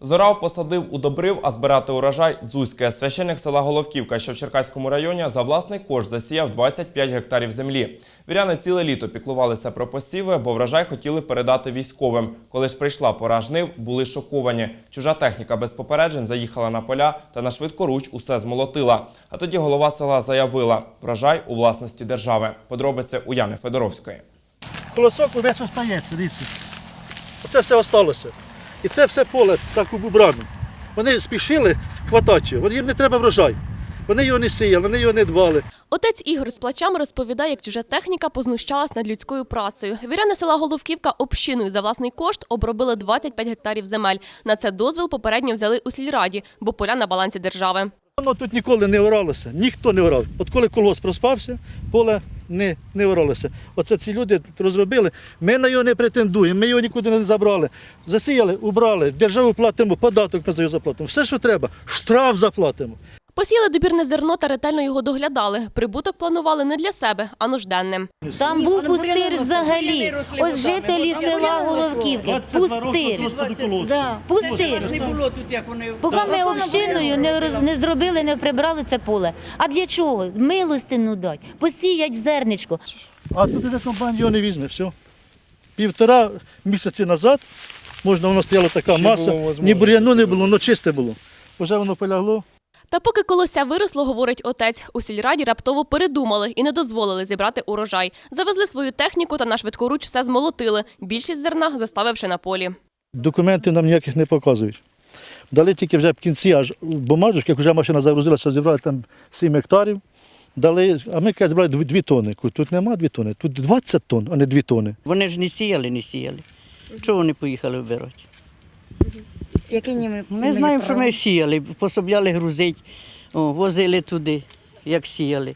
Зорав посадив, удобрив, а збирати урожай дзузьке. Священник села Головківка, що в Черкаському районі, за власний кошт засіяв 25 гектарів землі. Віряни ціле літо піклувалися про посіви, бо врожай хотіли передати військовим. Коли ж прийшла пора жнив, були шоковані. Чужа техніка без попереджень заїхала на поля та на швидкоруч усе змолотила. А тоді голова села заявила – врожай у власності держави. Подробиці у Яни Федоровської. Колосок увесь остається, дивіться. Оце все осталося. І це все поле так убрано. Вони спішили хватати його, їм не треба врожай. Вони його не сіяли, вони його не дбали. Отець Ігор з плачами розповідає, як чужа техніка познущалась над людською працею. Віряни села Головківка общиною за власний кошт обробили 25 гектарів земель. На це дозвіл попередньо взяли у сільраді, бо поля на балансі держави. Воно тут ніколи не оралося, ніхто не орав. От коли колгосп розпався, поле не, не оралося. Оце ці люди розробили. Ми на його не претендуємо, ми його нікуди не забрали. Засіяли, убрали, державу платимо, податок його заплатимо. Все, що треба, штраф заплатимо. Посіяли добірне зерно та ретельно його доглядали. Прибуток планували не для себе, а нужденним. Там був пустир взагалі. Ось жителі села Головківки. Пустир. Пустир. Поки ми общиною не, зробили, не прибрали це поле. А для чого? Милостину дать, посіять зерничко. А тут вже комбайн його не візьме, все. Півтора місяці назад можна воно стояла така маса, ні бур'яну не було, воно чисте було. Вже воно полягло. Та поки колося виросло, говорить отець, у сільраді раптово передумали і не дозволили зібрати урожай. Завезли свою техніку та на швидкоруч все змолотили. Більшість зерна заставивши на полі. Документи нам ніяких не показують. Дали тільки вже в кінці аж бумажечки, як вже машина загрузилася, зібрали там 7 гектарів. Дали, а ми кажуть, зібрали 2 тонни. Тут нема 2 тонни, тут 20 тонн, а не 2 тонни. Вони ж не сіяли, не сіяли. Чого вони поїхали вбирати? Які німи Не знаємо, що ми сіяли, пособляли грузити, о, возили туди, як сіяли.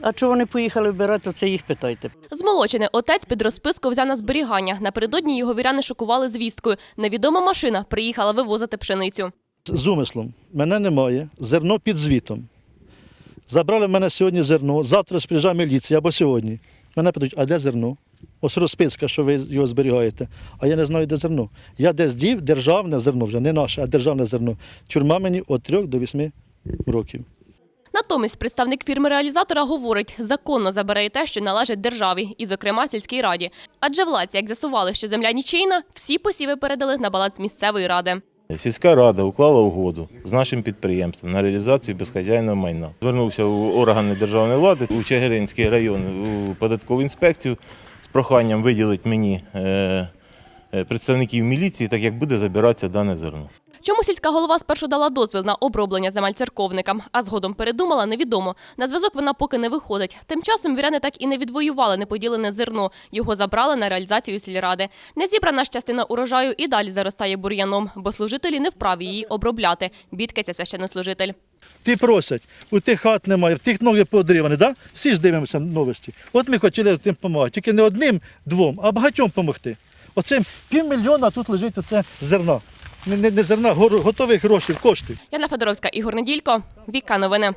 А чого вони поїхали вбирати, то це їх питайте. Змолочений отець під розписку взяв на зберігання. Напередодні його віряни шокували звісткою. Невідома машина приїхала вивозити пшеницю. З умислом. Мене немає, зерно під звітом. Забрали в мене сьогодні зерно, завтра ж міліція або сьогодні. Мене питають, а де зерно? Ось розписка, що ви його зберігаєте. А я не знаю, де зерно. Я десь дів державне зерно вже, не наше, а державне зерно. Тюрма мені від 3 до 8 років. Натомість представник фірми-реалізатора говорить, законно забере і те, що належить державі, і, зокрема, сільській раді. Адже владці, як з'ясували, що земля нічийна, всі посіви передали на баланс місцевої ради. Сільська рада уклала угоду з нашим підприємством на реалізацію безхазяйного майна. Звернувся у органи державної влади у Чигиринський район у податкову інспекцію з проханням виділити мені е, е, представників міліції, так як буде забиратися дане зерно. Чому сільська голова спершу дала дозвіл на оброблення земель церковникам, а згодом передумала, невідомо. На зв'язок вона поки не виходить. Тим часом віряни так і не відвоювали неподілене зерно. Його забрали на реалізацію сільради. Незібрана ж частина урожаю і далі заростає бур'яном, бо служителі не вправі її обробляти. Бідкається священнослужитель. Ти просять, у тих хат немає, в тих ноги подрівані, да? всі ж дивимося новості. От ми хотіли тим допомагати, тільки не одним, двом, а багатьом допомогти. Оцим півмільйона тут лежить оце зерна. Не, не, не зерна, готових грошей, коштів. Яна Федоровська, Ігор Неділько, Віка Новини.